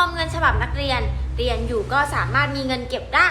อมเงินฉบับนักเรียน เรียนอยู่ก็สามารถมีเงินเก็บได้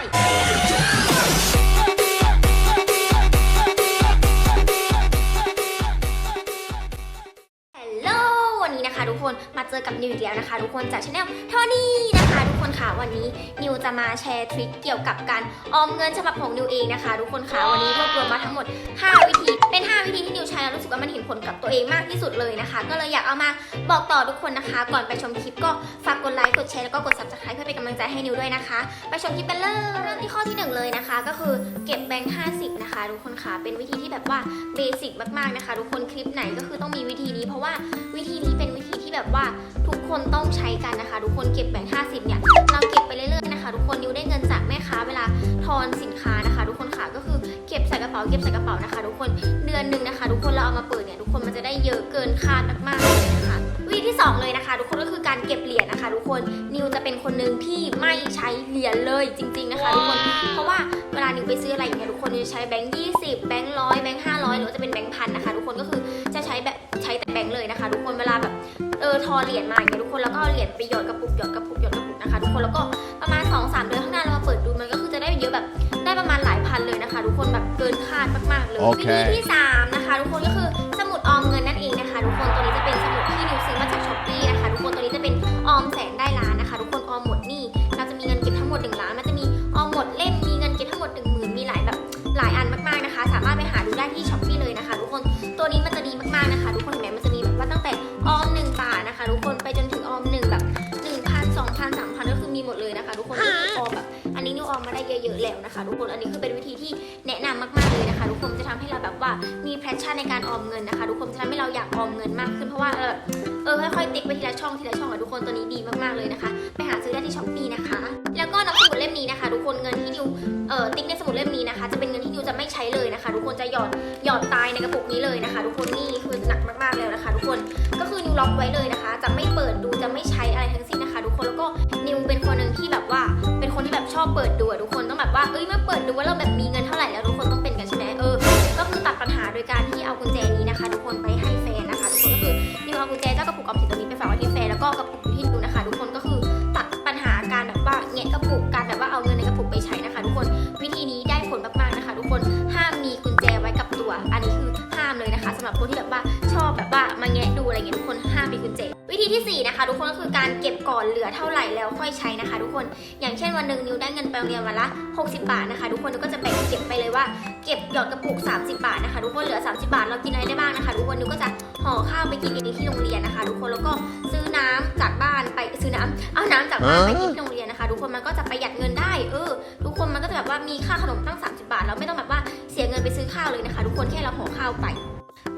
กคนมาเจอกับนิวอีกแล้วนะคะ ทุกคนจากช anel เท่านี้นะคะทุกคนค่ะวันนี้นิวจะมาแชร์ทริคเกี่ยวกับการออมเงินฉบับของนิวเองนะคะ ทุกคนค่ะวันนี้รวบรวมมาทั้งหมด 5 วิธีเป็น 5 วิธีที่นิวใช้แล้วรู้สึกว่ามันเห็นผลกับตัวเองมากที่สุดเลยนะคะ ก็เลยอยากเอามาบอกต่อทุกคนนะคะ ก่อนไปชมคลิปก็ฝากกดไลค์กดแชร์แล้วก็กด subscribe เพื่อเป็นกำลังใจให้นิวด้วยนะคะ ไปชมคลิปกันเลยเริ่มที่ข้อที่หนึ่งเลยนะคะ ก็คือเก็บแบงค์50นะคะทุกคนค่ะเป็นวิธีที่แบบว่าเบสิกมากๆนะคะ ทุกคนคลิปไหนก็คือต้องมีวิธีนี้เพราะว่าวิธีนี้เป็นวิธีที่แบบว่าทุกคนต้องใช้กันนะคะ ทุกคนเก็บแบงค์50 เนี่ย เราเก็บไปเรื่อยๆนะคะ ทุกคนนิวได้เงินจากแม่ค้าเวลาทอนสินค้านะคะ ทุกคนค่ะก็คือเก็บใส่กระเป๋าเก็บใส่กระเป๋านะคะ ทุกคนเดือนหนึ่งนะคะ ทุกคนเราเอามาเปิดเนี่ยทุกคนมันจะได้เยอะเกินคาดมากๆเลยนะคะวิธีที่สองเลยนะคะ ทุกคนก็คือการเก็บเหรียญนะคะ ทุกคนนิวจะเป็นคนหนึ่งที่ไม่ใช้เหรียญเลยจริง ๆนะคะ ทุกคนเพราะว่าเวลานิวไปซื้ออะไรอย่างเงี้ยทุกคนนิวจะใช้แบงค์ยี่สิบแบงค์ร้อยแบงค์ห้าร้อยหรือว่าจะเป็นแบงค์พันนะคะ ทุกคนก็คือจะใช้แบบ ช้แต่แบงค์เลยนะคะ ทุกคนเวลาแบบเออทอเหรียญมาอย่างเงี้ยทุกคนแล้วก็เอาเหรียญไปหยอดกระปุกหยอดกระปุกหยอดกระปุกนะคะทุกคนแล้วก็ประมาณ2อสเดือนข้างหน้าเรามาเปิดดูมันก็คือจะได้เยอะแบบได้ประมาณหลายพันเลยนะคะ ทุกคนแบบเกินคาดมากๆเลยโอวิเคธีที่สามนะคะ ทุกคนก็คือสมุดออมเงินนั่นเองนะคะ ทุกคนตัวนี้จะเป็นสมุดที่นิวซื้อมาจากช้อปปี้นะคะทุกคนตัวนี้จะเป็นออมแสน เยอะๆแล้วนะคะ ทุกคนอันนี้คือเป็นวิธีที่แนะนำมากๆเลยนะคะ ทุกคนจะทำให้เราแบบว่ามีแพชชั่นในการออมเงินนะคะ ทุกคนจะทำให้เราอยากออมเงินมากขึ้นเพราะว่าเออเออค่อยๆติ๊กไปทีละช่องทีละช่องอะทุกคนตัวนี้ดีมากๆเลยนะคะ ไปหาซื้อได้ที่ช้อปปี้นะคะ แล้วก็หนังสมุดเล่มนี้นะคะ ทุกคนเงินที่นิวเออติ๊กในสมุดเล่มนี้นะคะ จะเป็นเงินที่นิวจะไม่ใช้เลยนะคะ ทุกคนจะหยอดหยอดตายในกระปุกนี้เลยนะคะ ทุกคนนี่คือหนักมากๆแล้วนะคะ ทุกคนก็คือนิวล็อกไว้เลยนะคะ จะไม่เปิดดูจะไม่ใช้อะไรทั้งสิ้นนะคะ เปิดดูว่าเราแบบมีเงินเท่าไหร่แล้วทุกคนต้องเป็นกันใช่ไหมเออ ก็คือตัดปัญหาโดยการที่เอากุญแจนี้นะคะ ทุกคนไปให้แฟนนะคะ ทุกคนก็คือนิวเอากุญแจเจ้ากระปุกออมสิน ที่สี่นะคะทุกคนก็คือการเก็บก่อนเหลือเท่าไหร่แล้วค่อยใช้นะคะ ทุกคนอย่างเช่นวันหนึ่งนิวได้เงินไปโรงเรียนวันละ 60 บาทนะคะ ทุกคนนิวก็จะแบ่งเก็บไปเลยว่าเก็บหยอดกระปุก 30 บาทนะคะทุกคนเหลือ 30 บาทเรากินอะไรได้บ้างนะคะ ทุกคนนิวก็จะห่อข้าวไปกินเองที่โรงเรียนนะคะ ทุกคนแล้วก็ซื้อน้ำจากบ้านไปซื้อน้ำเอาน้ำจากบ้านไปกินที่โรงเรียนนะคะ ทุกคนมันก็จะประหยัดเงินได้เออทุกคนมันก็จะแบบว่ามีค่าขนมตั้ง 30 บาทเราไม่ต้องแบบว่าเสียเงินไปซื้อข้าวเลยนะคะ ทุกคนแค่เราห่อข้าวไป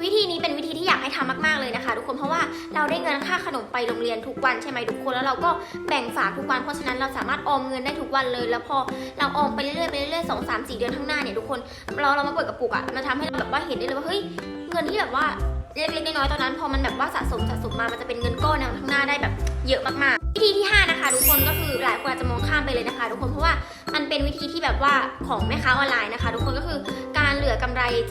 วิธีนี้เป็นวิธี ที่อยากให้ทำมากๆเลยนะคะ ทุกคนเพราะว่าเราได้เงินค่าขนมไปโรงเรียนทุกวันใช่ไหมทุกคนแล้วเราก็แบ่งฝากทุกวันเพราะฉะนั้นเราสามารถออมเงินได้ทุกวันเลย แล้วพอเราออมไปเรื่อยๆไปเรื่อยๆสองสามสี่เดือนข้างหน้าเนี่ยทุกคนเราเรามาเปิดกระปุกอะมันทำให้เราแบบว่าเห็นได้เลยว่าเฮ้ยเงินที่แบบว่าเล็กๆน้อยๆตอนนั้นพอมันแบบว่าสะสมสะสมมามันจะเป็นเงินก้อนในข้างหน้าได้แบบเยอะมากๆ วิธีที่ห้านะคะ ทุกคนก็คือหลายคนอาจจะมองข้ามไปเลยนะคะ ทุกคนเพราะว่ามันเป็นวิธีที่แบบว่าของแม่ค้าออนไลน์นะคะ ทุกคนก็คือ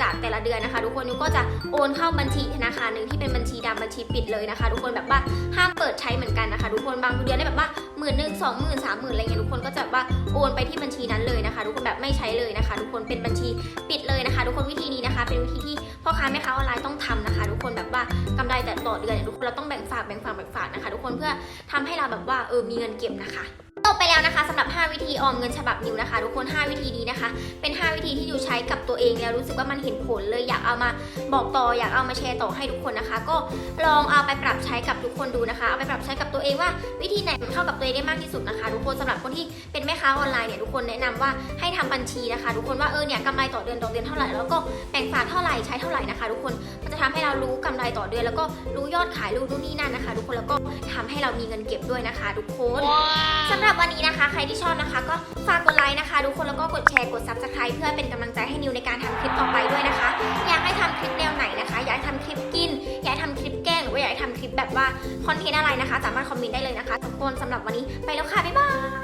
จากแต่ละเดือนนะคะ ทุกคนนิวก็จะโอนเข้าบัญชีธนาคารหนึ่งที่เป็นบัญชีดำบัญชีปิดเลยนะคะ ทุกคนแบบว่าห้ามเปิดใช้เหมือนกันนะคะ ทุกคนบางเดือนได้แบบว่าหมื่นหนึ่งสองหมื่นสามหมื่นอะไรเงี้ยทุกคนก็จะแบบว่าโอนไปที่บัญชีนั้นเลยนะคะ ทุกคนแบบไม่ใช้เลยนะคะ ทุกคนเป็นบัญชีปิดเลยนะคะ ทุกคนวิธีนี้นะคะ เป็นวิธีที่พ่อค้าแม่ค้าออนไลน์ต้องทำนะคะ ทุกคนแบบว่ากำไรแต่ต่อเดือนเนี่ยทุกคนเราต้องแบ่งฝากแบ่งฝากแบ่งฝากนะคะ ทุกคนเพื่อทำให้เราแบบว่าเออมีเงินเก็บนะคะ บไปแล้วนะคะสำหรับ 5 วิธีออมเงินฉบับนิวนะคะ ทุกคน 5 วิธีนี้นะคะ เป็น 5 วิธีที่ดิวใช้กับตัวเองแล้วรู้สึกว่ามันเห็นผลเลยอยากเอามาบอกต่ออยากเอามาแชร์ต่อให้ทุกคนนะคะ ก็ลองเอาไปปรับใช้กับทุกคนดูนะคะเอาไปปรับใช้กับตัวเองว่าวิธีไหนมันเข้ากับตัวเองได้มากที่สุดนะคะ ทุกคนสำหรับคนที่เป็นแม่ค้าออนไลน์เนี่ยทุกคนแนะนำว่าให้ทำบัญชีนะคะ ทุกคนว่าเออเนี่ยกำไรต่อเดือนต่อเดือนเท่าไหร่แล้วก็แบ่งฝากเท่าไหร่ใช้เท่าไหร่นะคะ ทุกคนมันจะทำให้เรารู้กำไรต่อเดือนแล้วก็รู้ยอดขายรู้นู่นนี่นั่นนะคะ ทุกคนแล้วก็ทำให้เรามีเงินเก็บด้วยนะคะ ทุกคน วันนี้นะคะ ใครที่ชอบนะคะ ก็ฝากกดไลค์นะคะทุกคนแล้วก็กดแชร์กด subscribe เพื่อเป็นกำลังใจให้นิวในการทำคลิปต่อไปด้วยนะคะ อยากให้ทำคลิปแนวไหนนะคะ อยากให้ทำคลิปกิน อยากให้ทำคลิปแกล้งหรือว่าอยากให้ทำคลิปแบบว่าคอนเทนต์อะไรนะคะ สามารถคอมเมนต์ได้เลยนะคะทุกคนสำหรับวันนี้ไปแล้วค่ะบ๊ายบาย